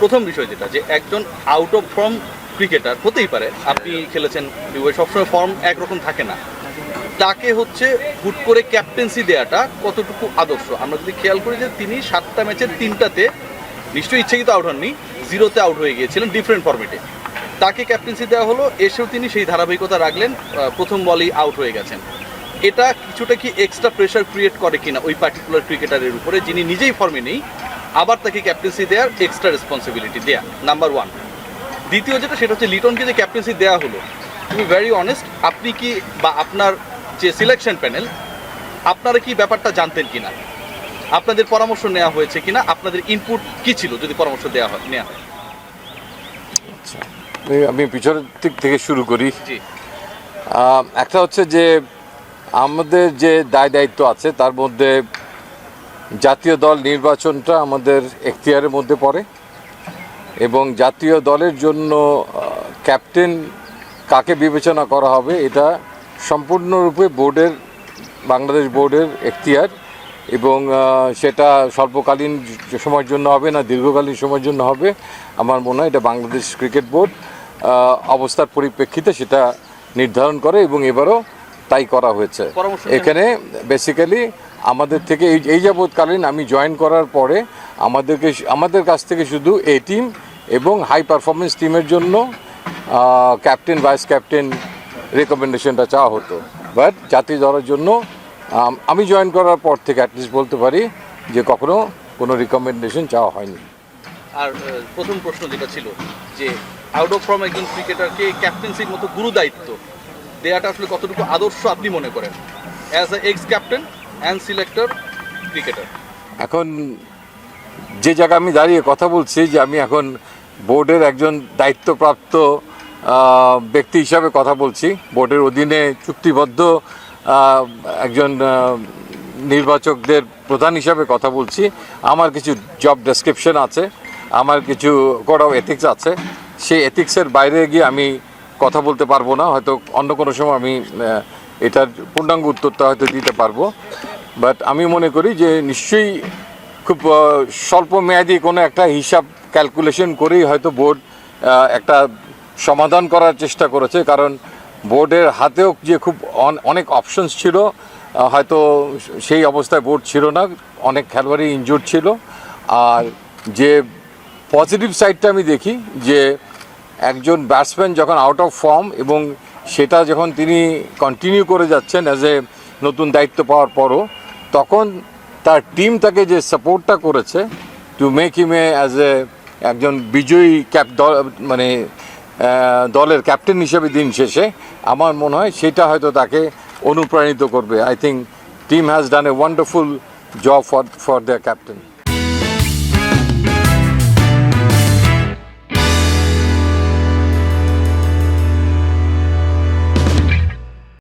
প্রথম বিষয় যেটা, যে একজন আউট অফ ফর্ম ক্রিকেটার হতেই পারে। আপনি খেলেছেন সবসময় ফর্ম একরকম থাকে না। তাকে হচ্ছে হুট করে ক্যাপ্টেন্সি দেওয়াটা কতটুকু আদর্শ? আমরা যদি খেয়াল করি যে তিনি সাতটা ম্যাচের তিনটাতে নিশ্চয়ই ইচ্ছাকৃত আউট হননি জিরোতে আউট হয়ে গিয়েছিলেন ডিফারেন্ট ফর্মেটে তাকে ক্যাপ্টেন্সি দেওয়া হলো, এসেও তিনি সেই ধারাবাহিকতা রাখলেন প্রথম বলেই আউট হয়ে গেছেন। এটা কিছুটা কি এক্সট্রা প্রেশার ক্রিয়েট করে কিনা ওই পার্টিকুলার ক্রিকেটারের উপরে, যিনি নিজেই ফর্মে নেই আবার তাকে ক্যাপ্টেন্সি দেওয়ার এক্সট্রা রেসপন্সিবিলিটি দেয়া নাম্বার ওয়ান দ্বিতীয় যেটা সেটা হচ্ছে লিটনকে যে ক্যাপ্টেন্সি দেওয়া হলো। তুমি ভেরি অনেস্ট আপনি কি বা আপনার যে সিলেকশন প্যানেল আপনারা কি ব্যাপারটা জানতেন কিনা? আপনাদের পরামর্শ নেওয়া হয়েছে কিনা? আপনাদের ইনপুট কি ছিল যদি পরামর্শ দেওয়া হয় নেওয়া হয়? আমি পিছনের দিক থেকে শুরু করি। একটা হচ্ছে যে আমাদের যে দায় দায়িত্ব আছে তার মধ্যে জাতীয় দল নির্বাচনটা আমাদের এখতিয়ারের মধ্যে পড়ে এবং জাতীয় দলের জন্য ক্যাপ্টেন কাকে বিবেচনা করা হবে এটা সম্পূর্ণরূপে বোর্ডের বাংলাদেশ বোর্ডের এখতিয়ার এবং সেটা স্বল্পকালীন সময়ের জন্য হবে না দীর্ঘকালীন সময়ের জন্য হবে। আমার মনে হয় এটা বাংলাদেশ ক্রিকেট বোর্ড অবস্থার পরিপ্রেক্ষিতে সেটা নির্ধারণ করে এবং এবারও তাই করা হয়েছে। এখানে বেসিক্যালি আমাদের থেকে এই এই যাবৎকালীন আমি জয়েন করার পরে আমাদেরকে আমাদের কাছ থেকে শুধু এ টিম এবং হাই পারফরমেন্স টিমের জন্য ক্যাপ্টেন ভাইস ক্যাপ্টেন রেকমেন্ডেশনটা চাওয়া হতো। বাট জাতীয় দলের জন্য, আমি জয়েন করার পর থেকে অ্যাটলিস্ট বলতে পারি যে কখনো কোনো রিকমেন্ডেশন চাওয়া হয়নি। আর প্রথম প্রশ্ন যেটা ছিল যে আউট অফ ফর্ম একজন ক্রিকেটারকে ক্যাপ্টেন্সির মতো গুরু দায়িত্ব দেয়াটা আসলে কতটুকু আদর্শ আপনি মনে করেন? As a ex captain and selector cricketer এখন যে জায়গায় আমি দাঁড়িয়ে কথা বলছি যে আমি এখন বোর্ডের একজন দায়িত্বপ্রাপ্ত ব্যক্তি হিসাবে কথা বলছি, বোর্ডের অধীনে চুক্তিবদ্ধ একজন নির্বাচকদের প্রধান হিসাবে কথা বলছি। আমার কিছু জব ডেসক্রিপশন আছে, আমার কিছু কোড অফ এথিক্স আছে। সেই এথিক্সের বাইরে গিয়ে আমি কথা বলতে পারব না, হয়তো অন্য কোনো সময় আমি এটার পূর্ণাঙ্গ উত্তরটা হয়তো দিতে পারব। বাট আমি মনে করি যে নিশ্চয়ই খুব স্বল্প মেয়াদি কোনো একটা হিসাব ক্যালকুলেশন করেই হয়তো বোর্ড একটা সমাধান করার চেষ্টা করেছে। কারণ বোর্ডের হাতেও যে খুব অন- অনেক অপশনস ছিল হয়তো সেই অবস্থায় বোর্ড ছিল না, অনেক খেলোয়াড়ই ইনজুর ছিল। আর যে পজিটিভ সাইডটা আমি দেখি, যে একজন ব্যাটসম্যান যখন আউট অফ ফর্ম এবং সেটা যখন তিনি কন্টিনিউ করে যাচ্ছেন অ্যাজ এ নতুন দায়িত্ব পাওয়ার পরও, তখন তার টিম তাকে যে সাপোর্টটা করেছে to make him a as a একজন বিজয়ী ক্যাপ দল মানে দলের ক্যাপ্টেন হিসেবে দিন শেষে, আমার মনে হয় সেটা হয়তো তাকে অনুপ্রাণিত করবে। I think team has done a wonderful job for for the captain